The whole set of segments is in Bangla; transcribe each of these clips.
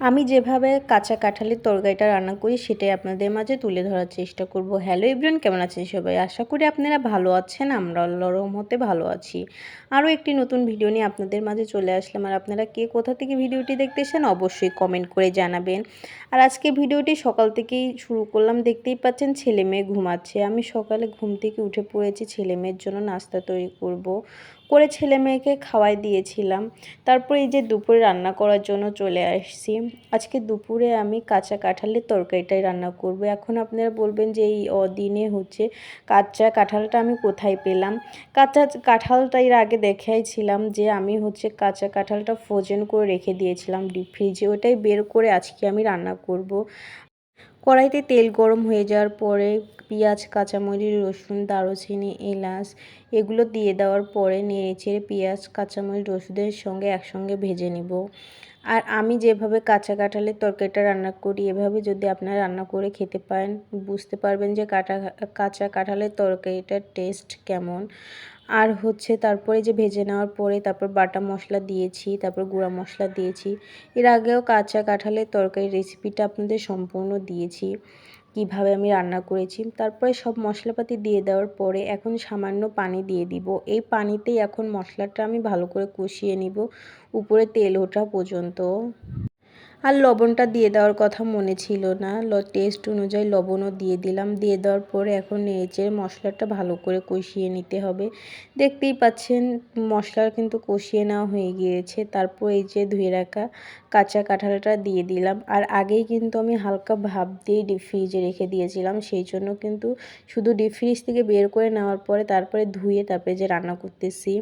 আমি যেভাবে কাঁচা কাঁঠালের তরকারিটা রান্না করি, সেটাই আপনাদের মাঝে তুলে ধরার চেষ্টা করব। হ্যালো ইব্রান কেমন আছেন সবাই? আশা করি আপনারা ভালো আছেন, আমরা লরম হতে ভালো আছি। আরও একটি নতুন ভিডিও নিয়ে আপনাদের মাঝে চলে আসলাম। আর আপনারা কে কোথা থেকে ভিডিওটি দেখতেছেন, অবশ্যই কমেন্ট করে জানাবেন। আর আজকে ভিডিওটি সকাল থেকেই শুরু করলাম। দেখতেই পাচ্ছেন ছেলে মেয়ে ঘুমাচ্ছে। আমি সকালে ঘুম থেকে উঠে পড়েছি। ছেলে মেয়ের জন্য নাস্তা তৈরি করব। করে ছেলে মেয়েকে খাওয়াই দিয়েছিলাম। তারপর এই যে দুপুরে রান্না করার জন্য চলে আসছি। আজকে দুপুরে আমি কাঁচা কাঁঠালের তরকারিটাই রান্না করব। এখন আপনারা বলবেন যে এই অদিনে হচ্ছে কাঁচা কাঁঠালটা আমি কোথায় পেলাম? কাঁচা কাঁঠালটা এর আগে দেখাইছিলাম যে আমি হচ্ছে কাঁচা কাঁঠালটা ফ্রোজেন করে রেখে দিয়েছিলাম ডিপ ফ্রিজে ওটাই বের করে আজকে আমি রান্না করব। কড়াইতে তেল গরম হয়ে যাওয়ার পরে পেঁয়াজ, কাঁচামরিচ, রসুন, দারুচিনি, এলাচ এগুলো দিয়ে দেওয়ার পরে নেড়ে চেড়ে পেঁয়াজ, কাঁচামরিচ, রসুনের সঙ্গে একসঙ্গে ভেজে নিব। আর আমি যেভাবে কাঁচা কাঁঠালের তরকারিটা রান্না করি, এভাবে যদি আপনারা রান্না করে খেতে পারেন, বুঝতে পারবেন যে কাঁটা কাঁচা কাঁঠালের তরকারিটার টেস্ট কেমন। আর হচ্ছে তারপরে যে ভেজে নেওয়ার পরে তারপর বাটা মশলা দিয়েছি, তারপর গুঁড়া মশলা দিয়েছি। এর আগেও কাঁচা কাঁঠালের তরকারি রেসিপিটা আপনাদের সম্পূর্ণ দিয়েছি। কীভাবে আমি রান্না করেছি। তারপরে সব মশলাপাতি দিয়ে দেওয়ার পরে এখন সামান্য পানি দিয়ে দিব। এই পানিতেই এখন মশলাটা আমি ভালো করে কষিয়ে নিব। উপরে তেল ওঠা পর্যন্ত। আর লবণটা দিয়ে দেওয়ার কথা মনে ছিল না। ল টেস্ট অনুযায়ী লবণও দিয়ে দিলাম। দিয়ে দেওয়ার পরে এখন নেড়েচে মশলাটা ভালো করে কষিয়ে নিতে হবে। দেখতেই পাচ্ছেন মশলা কিন্তু কষিয়ে নেওয়া হয়ে গিয়েছে। তারপর এই যে ধুয়ে রাখা কাঁচা কাঁঠালটা দিয়ে দিলাম। আর আগেই কিন্তু আমি হালকা ভাব দিয়ে ডিপ ফ্রিজে রেখে দিয়েছিলাম। সেই জন্য কিন্তু শুধু ডিপ ফ্রিজ থেকে বের করে নেওয়ার পরে তারপরে ধুয়ে তারপরে যে রান্না করতেছি।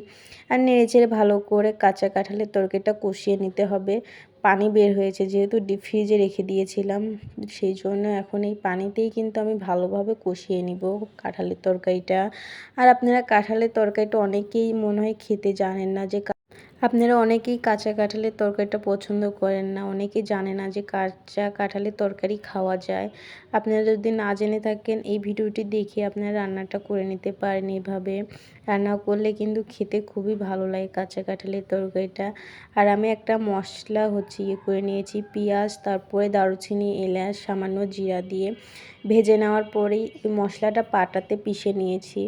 আর নেড়েচেড়ে ভালো করে কাঁচা কাঁঠালের তরকারিটা কষিয়ে নিতে হবে। পানি বের হয়েছে যেহেতু ডিপ ফ্রিজে রেখে দিয়েছিলাম, সেই জন্য এখন এই পানিতেই কিন্তু আমি ভালোভাবে কষিয়ে নিব কাঁঠালের তরকারিটা। আর আপনারা কাঁঠালের তরকারিটা অনেকেই মনে হয় খেতে জানেন না যে আপনারা অনেকেই কাঁচা কাঁঠালের তরকারিটা পছন্দ করেন না, অনেকেই জানে না যে কাঁচা কাঁঠালের তরকারি খাওয়া যায়। আপনারা যদি না জেনে থাকেন, এই ভিডিওটি দেখে আপনারা রান্নাটা করে নিতে পারেন এভাবে। রান্না করলে কিন্তু খেতে খুবই ভালো লাগে কাঁচা কাঁঠালের তরকারিটা। আর আমি একটা মশলা হচ্ছে ইয়ে করে নিয়েছি, পেঁয়াজ, তারপরে দারুচিনি, এলাচ, সামান্য জিরা দিয়ে। ভেজে নেওয়ার পরেই এই মশলাটা পাটাতে পিষে নিয়েছি।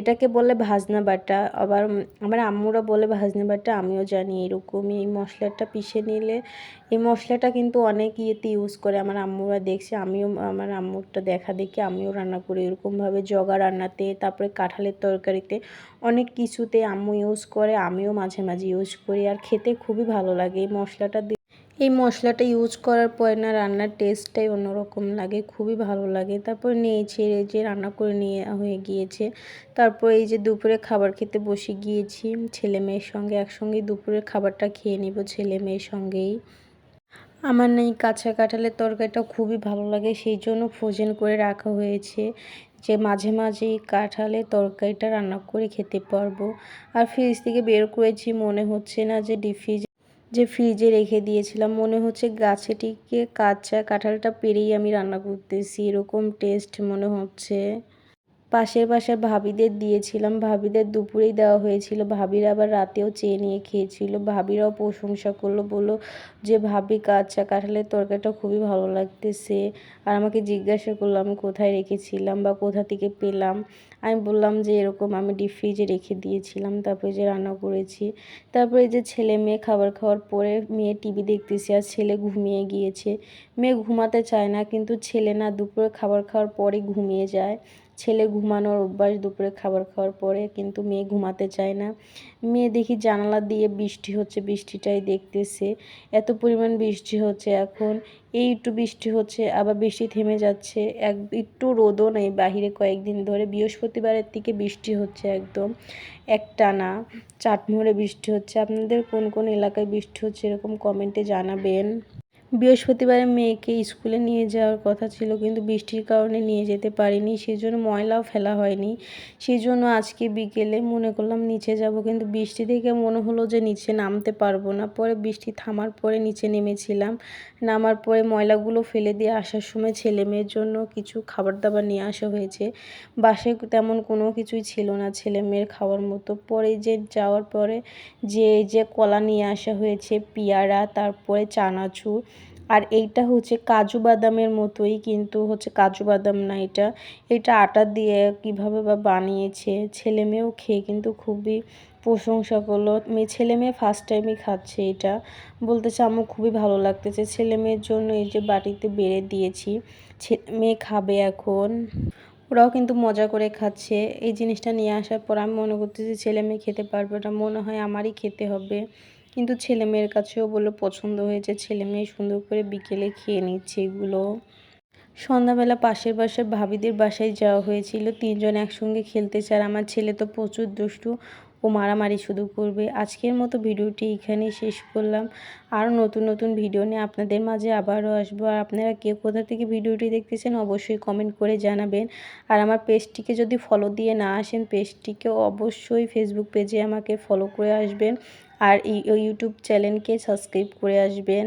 এটাকে বলে ভাজনা বাটা। আবার আমার আম্মুরা বলে ভাজনা বাটা, আমিও জানি এরকমই। এই মশলাটা পিষে নিলে, এই মশলাটা কিন্তু অনেক ইয়েতে ইউজ করে। আমার আম্মুরা দেখছে, আমিও, আমার আম্মুরটা দেখা দেখি আমিও রান্না করি। এরকমভাবে জগা রান্নাতে, তারপরে কাঁঠালের তরকারিতে অনেক কিছুতে আম্মু ইউজ করে, আমিও মাঝে মাঝে ইউজ করি। আর খেতে খুবই ভালো লাগে। এই মশলাটা এই মশলাটা ইউজ করার পরে না রান্নার টেস্টটাই অন্যরকম লাগে, খুবই ভালো লাগে। তারপর নিয়ে ছেড়ে যে রান্না করে নিয়ে হয়ে গিয়েছে। তারপর এই যে দুপুরে খাবার খেতে বসে গিয়েছি, ছেলে মেয়ের সঙ্গে একসঙ্গে দুপুরের খাবারটা খেয়ে নিব ছেলে মেয়ের সঙ্গেই। আমার নেই কাঁচা কাঁঠালের তরকারিটা খুবই ভালো লাগে, সেই জন্য ফ্রোজেন করে রাখা হয়েছে যে মাঝে মাঝে কাঁঠালের তরকারিটা রান্না করে খেতে পারব। আর ফ্রিজ থেকে বের করেছি, মনে হচ্ছে না যে ডিপ ফ্রিজে যে ফ্রিজে রেখে দিয়েছিলাম, মনে হচ্ছে গাছেটিকে কাঁচা কাঁঠালটা পেরেই আমি রান্না করতেছি, এরকম টেস্ট মনে হচ্ছে। পাশের বাসার ভাবিদের দিয়েছিলাম। ভাবিদের দুপুরেই দেওয়া হয়েছিল। ভাবিরা আবার রাতেও চেয়ে নিয়ে খেয়েছিল। ভাবিরাও প্রশংসা করল, বলল যে, ভাবি, কাঁচা কাঁঠালের তরকারিটা খুবই ভালো লাগতেছে। আর আমাকে জিজ্ঞাসা করল, আমি কোথায় রেখেছিলাম বা কোথা থেকে পেলাম? আমি বললাম যে, এরকম আমি ডিপ ফ্রিজে রেখে দিয়েছিলাম, তারপরে যে রান্না করেছি। তারপরে যে ছেলে মেয়ে খাবার খাওয়ার পরে মেয়ে টিভি দেখতেছে আর ছেলে ঘুমিয়ে গিয়েছে। মেয়ে ঘুমাতে চায় না, কিন্তু ছেলে না, দুপুরে খাবার খাওয়ার পরে ঘুমিয়ে যায়। ছেলে ঘুমানোর অভ্যাস দুপুরে খাবার খাওয়ার পরে কিন্তু মেয়ে ঘুমাতে চায় না। মেয়ে দেখি জানালা দিয়ে বৃষ্টি হচ্ছে, বৃষ্টিটাই দেখতেছে। এত পরিমাণ বৃষ্টি হচ্ছে এখন। এই একটু বৃষ্টি হচ্ছে, আবার বৃষ্টি থেমে যাচ্ছে। এক, একটু রোদও নেই বাহিরে কয়েকদিন ধরে। বৃহস্পতিবারের থেকে বৃষ্টি হচ্ছে একদম একটানা। চাটমোড়ে বৃষ্টি হচ্ছে। আপনাদের কোন কোন এলাকায় বৃষ্টি হচ্ছে এরকম কমেন্টে জানাবেন। বৃহস্পতিবারে মেয়েকে স্কুলে নিয়ে যাওয়ার কথা ছিল, কিন্তু বৃষ্টির কারণে নিয়ে যেতে পারিনি। সেই জন্য ময়লাও ফেলা হয়নি। সেই জন্য আজকে বিকেলে মনে করলাম নিচে যাব, কিন্তু বৃষ্টি দেখে মনে হলো যে নিচে নামতে পারব না। পরে বৃষ্টি থামার পরে নিচে নেমেছিলাম। নামার পরে ময়লাগুলো ফেলে দিয়ে আসার সময় ছেলে মেয়ের জন্য কিছু খাবার দাবার নিয়ে আসা হয়েছে। বাসে তেমন কোনো কিছুই ছিল না ছেলে মেয়ের খাওয়ার মতো। পরে যে যাওয়ার পরে যে যে কলা নিয়ে আসা হয়েছে, পেয়ারা, তারপরে চানাচুর আর এইটা হচ্ছে কাজু বাদামের মতোই, কিন্তু হচ্ছে কাজু বাদাম না এটা। এটা আটা দিয়ে কীভাবে বা বানিয়েছে, ছেলে মেয়েও খেয়ে কিন্তু খুবই প্রশংসা করল। মেয়ে ছেলে মেয়ে ফার্স্ট টাইমই খাচ্ছে এটা। বলতেছে আমার খুবই ভালো লাগতেছে। ছেলে মেয়ের জন্য এই যে বাটিতে বেড়ে দিয়েছি মেয়ে খাবে এখন। ওরাও কিন্তু মজা করে খাচ্ছে। এই জিনিসটা নিয়ে আসার পর আমি মনে করতেছি, ছেলে মেয়ে খেতে পারবে না। মনে হয় আমারই খেতে হবে। কিন্তু ছেলে মেয়ের কাছেও বলে পছন্দ হয়েছে ছেলে মেয়ে সুন্দর করে বিকেলে খেয়ে নিচ্ছে এগুলো। সন্ধ্যাবেলা পাশের বাসার ভাবিদের বাসায় যাওয়া হয়েছিল। তিনজন একসঙ্গে খেলতে চায়। আমার ছেলে তো প্রচুর দুষ্টু ও মারামারি শুধু করবে। আজকের মতো ভিডিওটি এখানেই শেষ করলাম। আরও নতুন নতুন ভিডিও নিয়ে আপনাদের মাঝে আবারও আসব। আর আপনারা কে কোথা থেকে ভিডিওটি দেখতেছেন অবশ্যই কমেন্ট করে জানাবেন। আর আমার পেজটিকে যদি ফলো দিয়ে না আসেন, পেজটিকে অবশ্যই ফেসবুক পেজে আমাকে ফলো করে আসবেন। আর ইউটিউব চ্যানেলকে সাবস্ক্রাইব করে আসবেন।